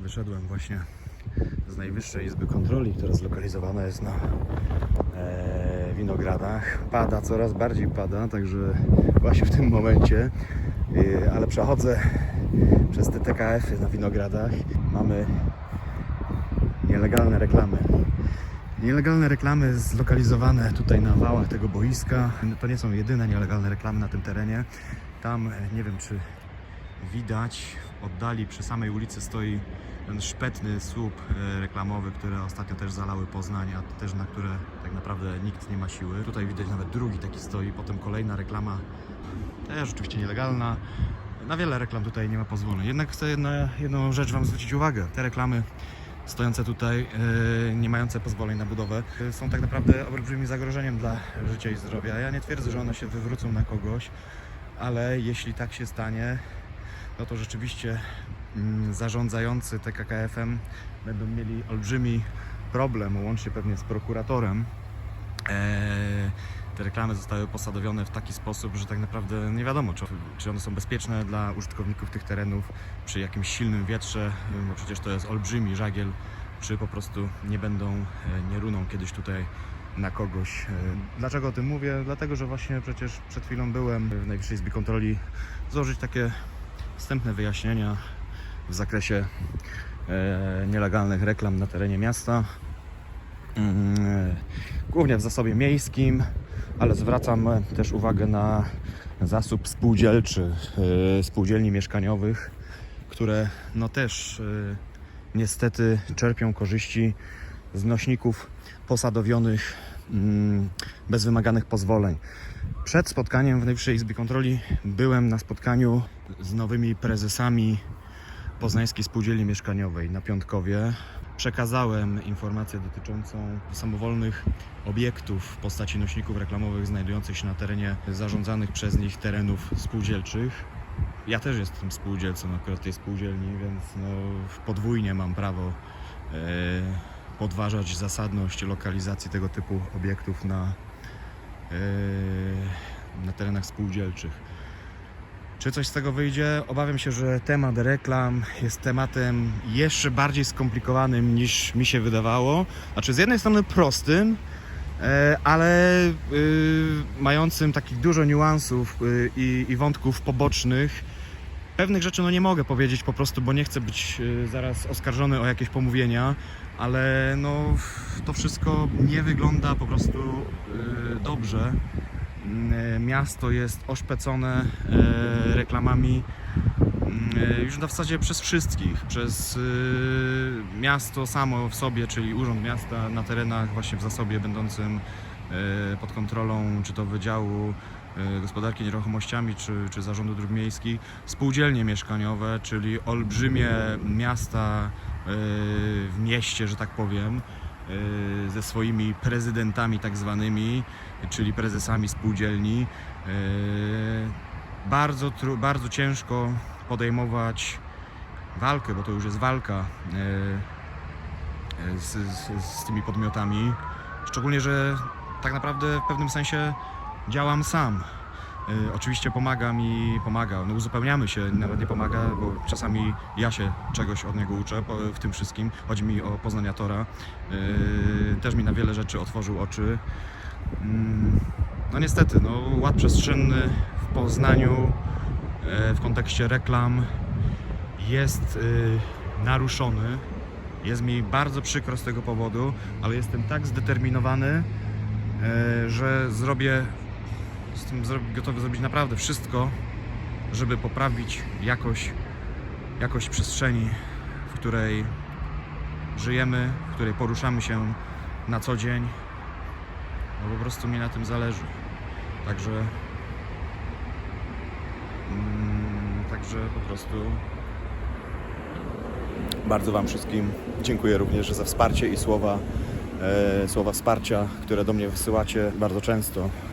Wyszedłem właśnie z Najwyższej Izby Kontroli, która zlokalizowana jest na e, Winogradach. Pada, coraz bardziej pada, także właśnie w tym momencie, e, ale przechodzę przez te TKF-y na Winogradach. Mamy nielegalne reklamy. Nielegalne reklamy zlokalizowane tutaj na wałach tego boiska. To nie są jedyne nielegalne reklamy na tym terenie. Tam e, nie wiem czy widać w oddali przy samej ulicy stoi ten szpetny słup e, reklamowy, które ostatnio też zalały Poznań, a też na które tak naprawdę nikt nie ma siły. Tutaj widać nawet drugi taki stoi, potem kolejna reklama, też oczywiście nielegalna. Na wiele reklam tutaj nie ma pozwoleń. Jednak chcę na jedną rzecz Wam zwrócić uwagę. Te reklamy stojące tutaj, e, nie mające pozwoleń na budowę, e, są tak naprawdę olbrzymim zagrożeniem dla życia i zdrowia. Ja nie twierdzę, że one się wywrócą na kogoś, ale jeśli tak się stanie, no to rzeczywiście mm, zarządzający TKKF-em będą mieli olbrzymi problem, łącznie pewnie z prokuratorem. Eee, te reklamy zostały posadowione w taki sposób, że tak naprawdę nie wiadomo, czy, czy one są bezpieczne dla użytkowników tych terenów przy jakimś silnym wietrze, bo przecież to jest olbrzymi żagiel, czy po prostu nie będą, e, nie runą kiedyś tutaj na kogoś. E, Dlaczego o tym mówię? Dlatego, że właśnie przecież przed chwilą byłem w Najwyższej Izbie Kontroli złożyć takie wstępne wyjaśnienia w zakresie e, nielegalnych reklam na terenie miasta. Mm, e, Głównie w zasobie miejskim, ale zwracam też uwagę na zasób spółdzielczy, e, spółdzielni mieszkaniowych, które no też e, niestety czerpią korzyści z nośników posadowionych bez wymaganych pozwoleń. Przed spotkaniem w Najwyższej Izbie Kontroli byłem na spotkaniu z nowymi prezesami Poznańskiej Spółdzielni Mieszkaniowej na Piątkowie. Przekazałem informację dotyczącą samowolnych obiektów w postaci nośników reklamowych znajdujących się na terenie zarządzanych przez nich terenów spółdzielczych. Ja też jestem spółdzielcą akurat tej spółdzielni, więc no, podwójnie mam prawo e, podważać zasadność lokalizacji tego typu obiektów na, e, na terenach spółdzielczych. Czy coś z tego wyjdzie? Obawiam się, że temat reklam jest tematem jeszcze bardziej skomplikowanym niż mi się wydawało. Znaczy, z jednej strony prostym, e, ale y, mającym takich dużo niuansów i wątków pobocznych. Pewnych rzeczy no nie mogę powiedzieć po prostu, bo nie chcę być y, zaraz oskarżony o jakieś pomówienia, ale no to wszystko nie wygląda po prostu y, dobrze. Mm, Miasto jest oszpecone reklamami już w zasadzie przez wszystkich, przez y, miasto samo w sobie, czyli Urząd Miasta na terenach właśnie w zasobie będącym pod kontrolą czy to Wydziału Gospodarki Nieruchomościami czy, czy Zarządu Dróg Miejskich, spółdzielnie mieszkaniowe, czyli olbrzymie miasta e, w mieście, że tak powiem, e, ze swoimi prezydentami tak zwanymi, czyli prezesami spółdzielni. Bardzo, bardzo ciężko podejmować walkę, bo to już jest walka z, z, z tymi podmiotami. Szczególnie, że tak naprawdę w pewnym sensie działam sam. E, Oczywiście pomaga mi, pomaga, no uzupełniamy się, nawet nie pomaga, bo czasami ja się czegoś od niego uczę w tym wszystkim. Chodzi mi o poznaniatora. E, Też mi na wiele rzeczy otworzył oczy. Mm, No niestety, no, ład przestrzenny w Poznaniu e, w kontekście reklam jest naruszony. Jest mi bardzo przykro z tego powodu, ale jestem tak zdeterminowany, że zrobię, jestem zro- gotowy zrobić naprawdę wszystko, żeby poprawić jakość, jakość przestrzeni, w której żyjemy, w której poruszamy się na co dzień. No po prostu mi na tym zależy. Także. Mm, także po prostu. Bardzo Wam wszystkim dziękuję również za wsparcie i słowa, e, słowa wsparcia, które do mnie wysyłacie bardzo często.